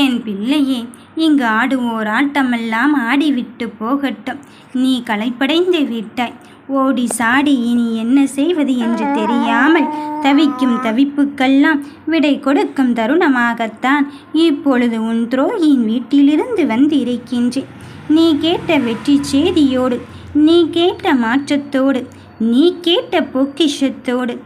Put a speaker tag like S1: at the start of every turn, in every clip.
S1: என் பிள்ளையே இங்கு ஆடுவோர் ஆட்டமெல்லாம் ஆடிவிட்டு போகட்டும். நீ களைப்படைந்து விட்டாய். ஓடி சாடி இனி என்ன செய்வது என்று தெரியாமல் தவிக்கும் தவிப்புக்கெல்லாம் விடை கொடுக்கும் தருணமாகத்தான் இப்பொழுது உன் துரோகியின் வீட்டிலிருந்து வந்திருக்கின்றேன். நீ கேட்ட வெற்றி செய்தியோடு நீ கேட்ட மாற்றத்தோடு நீ கேட்ட பொக்கிஷத்தோடு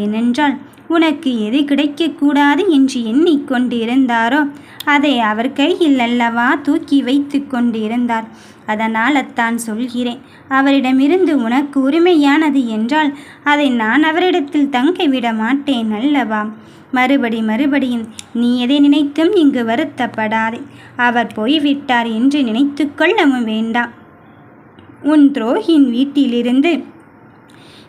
S1: ஏனென்றால் உனக்கு எது கிடைக்கக்கூடாது என்று எண்ணிக்கொண்டிருந்தாரோ அதை அவர் கையில் அல்லவா தூக்கி வைத்து கொண்டிருந்தார். அதனால் அத்தான் சொல்கிறேன் அவரிடமிருந்து உனக்கு உரிமையானது என்றால் அதை நான் அவரிடத்தில் தங்க விட மாட்டேன் அல்லவா? மறுபடி மறுபடியும் நீ எதை நினைத்தும் இங்கு வருத்தப்படாதே அவர் போய்விட்டார் என்று நினைத்து கொள்ளவும் வேண்டாம். உன் துரோகியின் வீட்டிலிருந்து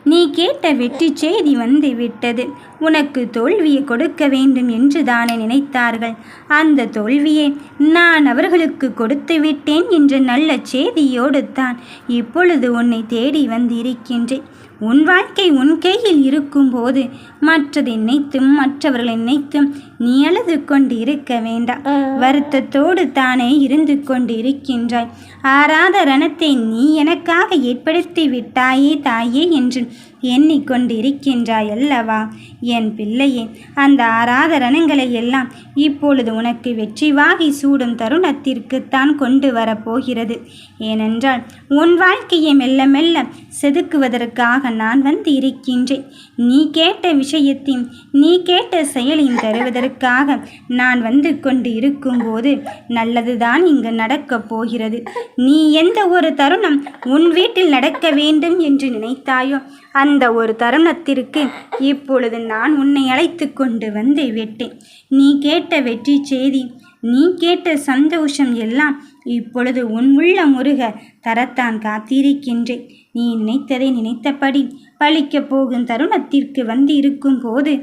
S1: நீ கேட்ட வெற்றி செய்தி வந்து விட்டது. உனக்கு தோல்வியை கொடுக்க வேண்டும் என்று தானே நினைத்தார்கள். அந்த தோல்வியை நான் அவர்களுக்கு கொடுத்து விட்டேன் என்ற நல்ல செய்தியோடு தான் இப்பொழுது உன்னை தேடி வந்திருக்கின்றேன். உன் வாழ்க்கை உன் கையில் இருக்கும்போது மற்றதை நினைத்தும் மற்றவர்களை நினைத்தும் நீ அழுது கொண்டு இருக்க வேண்டாம். வருத்தத்தோடு தானே இருந்து கொண்டு இருக்கின்றாய் ஆறாத ரணத்தை நீ எனக்காக ஏற்படுத்தி விட்டாயே தாயே என்று எண்ணிக்கொண்டிருக்கின்றாய் அல்லவா என் பிள்ளையே அந்த ஆராதரணங்களை எல்லாம் இப்பொழுது உனக்கு வெற்றி வாகி சூடும் தருணத்திற்குத்தான் கொண்டு வரப்போகிறது. ஏனென்றால் உன் வாழ்க்கையை மெல்ல மெல்ல செதுக்குவதற்காக நான் வந்து இருக்கின்றேன். நீ கேட்ட விஷயத்தையும் நீ கேட்ட செயலையும் தருவதற்காக நான் வந்து கொண்டு இருக்கும்போது நல்லதுதான் இங்கு நடக்கப் போகிறது. நீ எந்த ஒரு தருணம் உன் வீட்டில் நடக்க வேண்டும் என்று நினைத்தாயோ அந்த ஒரு தருணத்திற்கு இப்பொழுது நான் உன்னை அழைத்து கொண்டு வந்து விட்டேன். நீ கேட்ட வெற்றி செய்தி நீ கேட்ட சந்தோஷம் எல்லாம் இப்பொழுது உன் உள்ள முருக தரத்தான் காத்திருக்கின்றேன். நீ நினைத்ததை நினைத்தபடி பழிக்கப் போகும் தருணத்திற்கு வந்து இருக்கும் போது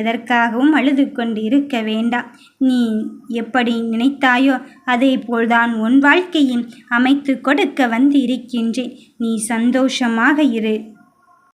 S1: எதற்காகவும் அழுது கொண்டு இருக்க வேண்டாம். நீ எப்படி நினைத்தாயோ அதே போல்தான் உன் வாழ்க்கையும் அமைத்து கொடுக்க வந்து இருக்கின்றேன் நீ சந்தோஷமாக இரு.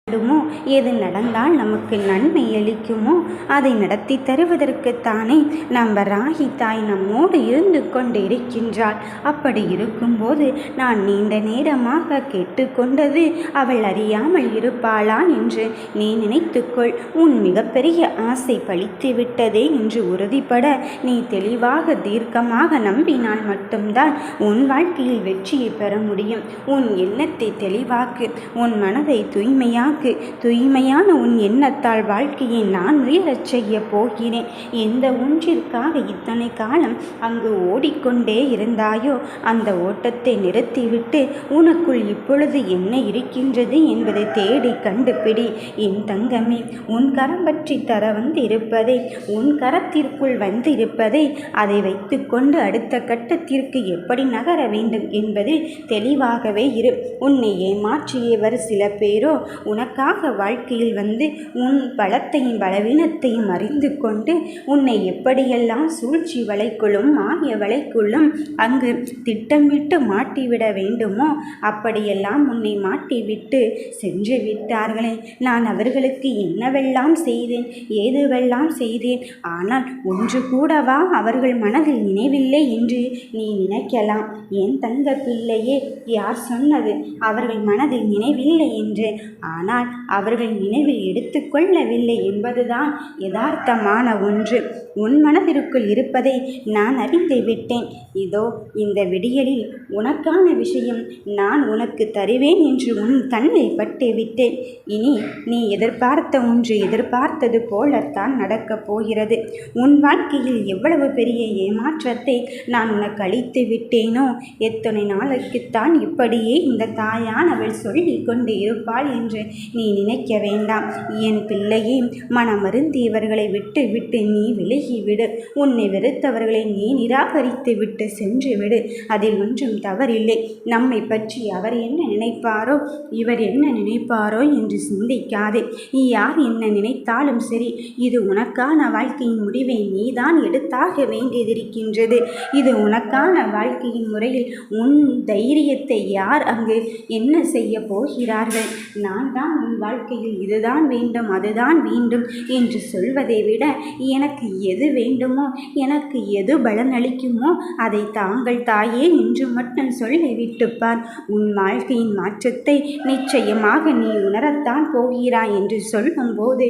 S1: வேண்டுமோ எது நடந்தால் நமக்கு நன்மை அளிக்குமோ? அதை நடத்தி தருவதற்குத்தானே நம்ம ராகி தாய் நம்மோடு இருந்து கொண்டு இருக்கின்றாள் அப்படி இருக்கும்போது நான் நீண்ட நேரமாக கேட்டுக்கொண்டது அவள் அறியாமல் இருப்பாளா என்று நீ நினைத்துக்கொள். உன் மிகப்பெரிய ஆசை பழித்து விட்டதே என்று உறுதிப்பட நீ தெளிவாக தீர்க்கமாக நம்பினால் மட்டும்தான் உன் வாழ்க்கையில் வெற்றியை பெற முடியும். உன் எண்ணத்தை தெளிவாக்கு. உன் மனதை தூய்மையாக உனக்கு தூய்மையான உன் எண்ணத்தால் வாழ்க்கையை நான் உயரச் செய்ய போகிறேன். எந்த ஒன்றிற்காக இத்தனை காலம் அங்கு ஓடிக்கொண்டே இருந்தாயோ அந்த ஓட்டத்தை நிறுத்திவிட்டு உனக்குள் இப்பொழுது என்ன இருக்கின்றது என்பதை தேடி கண்டுபிடி. என் தங்கமே உன் கரம் பற்றி தர வந்து இருப்பதை உன் கரத்திற்குள் வந்து இருப்பதை அதை வைத்துக்கொண்டு அடுத்த கட்டத்திற்கு எப்படி நகர வேண்டும் என்பதில் தெளிவாகவே இரு. உன்னை ஏமாற்றியவர் சில பேரோ உனக்கு உனக்காக வாழ்க்கையில் வந்து உன் பலத்தையும் பலவீனத்தையும் அறிந்து கொண்டு உன்னை எப்படியெல்லாம் சூழ்ச்சி வலைக்குள்ளும் மாய வலைக்குள்ளும் அங்கு திட்டமிட்டு மாட்டிவிட வேண்டுமோ அப்படியெல்லாம் உன்னை மாட்டிவிட்டு சென்று விட்டார்களே. நான் அவர்களுக்கு என்னவெல்லாம் செய்தேன் ஏதுவெல்லாம் செய்தேன்? ஆனால் ஒன்று கூடவா அவர்கள் மனதில் நினைவில்லை என்று நீ நினைக்கலாம். என் தங்க பிள்ளையே யார் சொன்னது? அவர்கள் மனதில் நினைவில்லை என்று. ஆனால் ஆனால் அவர்கள் நினைவில் எடுத்துக்கொள்ளவில்லை என்பதுதான் யதார்த்தமான ஒன்று. உன் மனதிற்குள் இருப்பதை நான் அறிந்து விட்டேன். இதோ இந்த விடியலில் உனக்கான விஷயம் நான் உனக்கு தருவேன் என்று உன் தன்னை பட்டு விட்டேன். இனி நீ எதிர்பார்த்த ஒன்று எதிர்பார்த்தது போலத்தான் நடக்கப் போகிறது. உன் வாழ்க்கையில் எவ்வளவு பெரிய ஏமாற்றத்தை நான் உனக்கு அளித்து விட்டேனோ எத்தனை நாளைக்குத்தான் இப்படியே இந்த தாயானவள் சொல்லி கொண்டு இருப்பாள் என்று நீ நினைக்க வேண்டாம். என் பிள்ளையே மனமருந்தியவர்களை விட்டு விட்டு நீ விலகிவிடு. உன்னை வெறுத்தவர்களை நீ நிராகரித்து விட்டு சென்று விடு. அதில் ஒன்றும் தவறில்லை. நம்மை பற்றி அவர் என்ன நினைப்பாரோ இவர் என்ன நினைப்பாரோ என்று சிந்திக்காதே. நீ யார் என்ன நினைத்தாலும் சரி இது உனக்கான வாழ்க்கையின் முடிவை நீதான் எடுத்தாக வேண்டியதிருக்கின்றது. இது உனக்கான வாழ்க்கையின் முறையில் உன் தைரியத்தை யார் அங்கு என்ன செய்ய போகிறார்கள்? நான் தான் நான் உன் வாழ்க்கையில் இதுதான் வேண்டும் அதுதான் வேண்டும் என்று சொல்வதை விட எனக்கு எது வேண்டுமோ எனக்கு எது பலனளிக்குமோ அதை தாங்கள் தாயே என்று மட்டும் சொல்லிவிட்டுப்பார் உன் வாழ்க்கையின் மாற்றத்தை நிச்சயமாக நீ உணரத்தான் போகிறாய் என்று சொல்லும்போது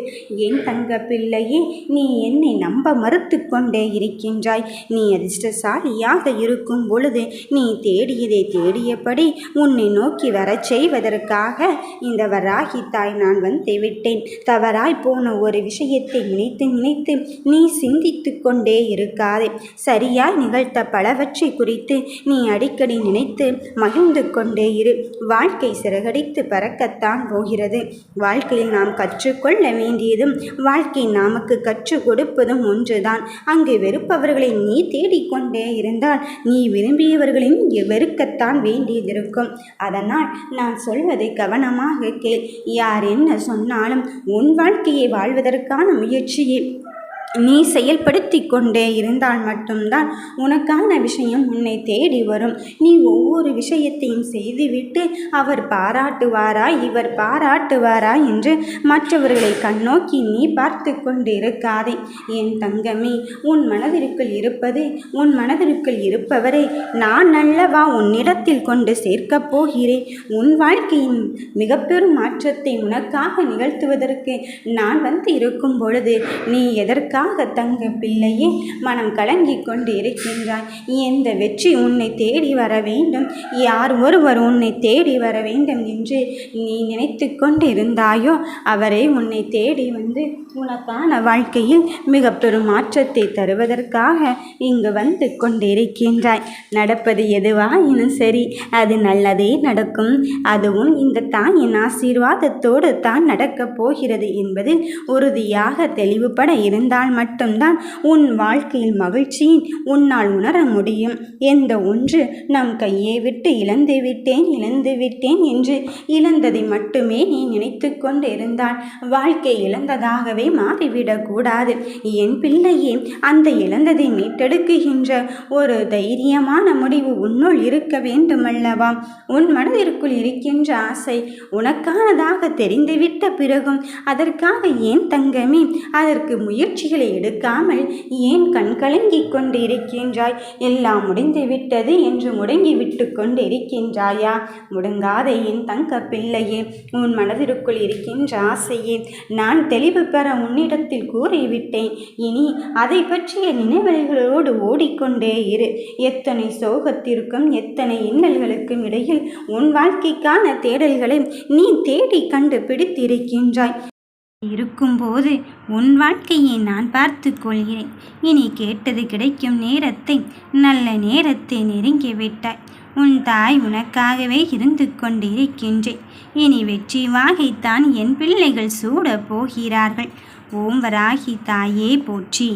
S1: என் தங்க பிள்ளையே நீ என்னை நம்ப மறுத்து கொண்டே இருக்கின்றாய். நீ அதிர்ஷ்டசாலியாக இருக்கும் பொழுது நீ தேடியதை தேடியபடி உன்னை நோக்கி வரச் செய்வதற்காக இந்த வராகி தாய் நான் வந்து விட்டேன். தவறாய் போன ஒரு விஷயத்தை நினைத்து நினைத்து நீ சிந்தித்து கொண்டே இருக்காதே. சரியாய் நிகழ்த்த பலவற்றை குறித்து நீ அடிக்கடி நினைத்து மகிழ்ந்து கொண்டே இரு. வாழ்க்கை சிறகடித்து பறக்கத்தான் போகிறது. வாழ்க்கையில் நாம் கற்றுக்கொள்ள வேண்டியதும் வாழ்க்கை நமக்கு கற்றுக் கொடுப்பதும் ஒன்றுதான். அங்கு வெறுப்பவர்களை நீ தேடிக்கொண்டே இருந்தால் நீ விரும்பியவர்களின் வெறுக்கத்தான் வேண்டியதிருக்கும். அதனால் நான் சொல்வதை கவனமாக கேள். யார் என்ன சொன்னாலும் உன் வாழ்க்கையை வாழ்வதற்கான முயற்சியே. நீ செயல்படுத்தி கொண்டே இருந்தால் மட்டும்தான் உனக்கான விஷயம் உன்னை தேடி வரும். நீ ஒவ்வொரு விஷயத்தையும் செய்துவிட்டு அவர் பாராட்டுவாரா இவர் பாராட்டுவாரா என்று மற்றவர்களை கண்ணோக்கி நீ பார்த்து கொண்டு இருக்காதே என் தங்கமே உன் மனதிற்குள் இருப்பது உன் மனதிற்குள் இருப்பவரை நான் அல்லவா உன்னிடத்தில் கொண்டு சேர்க்கப் போகிறேன்? உன் வாழ்க்கையின் மிக பெரும் மாற்றத்தை உனக்காக நிகழ்த்துவதற்கு நான் வந்து இருக்கும் பொழுது நீ எதற்காக அதற்காக தங்க பிள்ளையே மனம் கலங்கி கொண்டு இருக்கின்றாய் எந்த வெற்றி உன்னை தேடி வர வேண்டும்? யார் ஒருவர் உன்னை தேடி வர வேண்டும் என்று நீ நினைத்து கொண்டு இருந்தாயோ அவரை உன்னை தேடி வந்து உனக்கான வாழ்க்கையில் மிக பெரும் மாற்றத்தை தருவதற்காக இங்கு வந்து கொண்டிருக்கின்றாய். நடப்பது எதுவாயினும் சரி அது நல்லதே நடக்கும். அதுவும் இந்த தாயின் ஆசீர்வாதத்தோடு தான் நடக்கப் போகிறது என்பதில் உறுதியாக தெளிவுபட இருந்தால் இருந்தால் மட்டும்தான் உன் வாழ்க்கையில் மகிழ்ச்சியின் உன்னால் உணர முடியும். எந்த ஒன்று நம் கையை விட்டு இழந்து விட்டேன் இழந்து விட்டேன் என்று இழந்ததை மட்டுமே நீ நினைத்து கொண்டு இருந்தால் வாழ்க்கை இழந்ததாகவே மாறிவிடக்கூடாது என் பிள்ளையே அந்த இழந்ததை மீட்டெடுக்குகின்ற ஒரு தைரியமான முடிவு உன்னுள் இருக்க வேண்டுமல்லவா? உன் மனதிற்குள் இருக்கின்ற ஆசை உனக்கானதாக தெரிந்துவிட்ட பிறகும் அதற்காக ஏன் தங்கமே? அதற்கு முயற்சிகள் முயற்சிகளை எடுக்காமல் ஏன் கண் கலங்கிக் கொண்டிருக்கின்றாய்? எல்லாம் முடிந்து விட்டது என்று முடங்கி விட்டு கொண்டிருக்கின்றாயா? முடங்காத என் தங்க பிள்ளையே உன் மனதிற்குள் இருக்கின்ற ஆசையே. நான் தெளிவு பெற உன்னிடத்தில் கூறிவிட்டேன். இனி அதை பற்றிய நினைவலைகளோடு ஓடிக்கொண்டே இரு. எத்தனை சோகத்திற்கும் எத்தனை இன்னல்களுக்கும் இடையில் உன் வாழ்க்கைக்கான தேடல்களை நீ தேடி கண்டு பிடித்திருக்கின்றாய் இருக்கும்போது உன் வாழ்க்கையை நான் பார்த்து கொள்கிறேன். இனி கேட்டது கிடைக்கும் நேரத்தை நல்ல நேரத்தை நெருங்கிவிட்டாய் உன் தாய் உனக்காகவே இருந்து கொண்டிருக்கின்றேன். இனி வெற்றி வாகைத்தான் என் பிள்ளைகள் சூடப் போகிறார்கள். ஓம் வராகி தாயே போற்றி.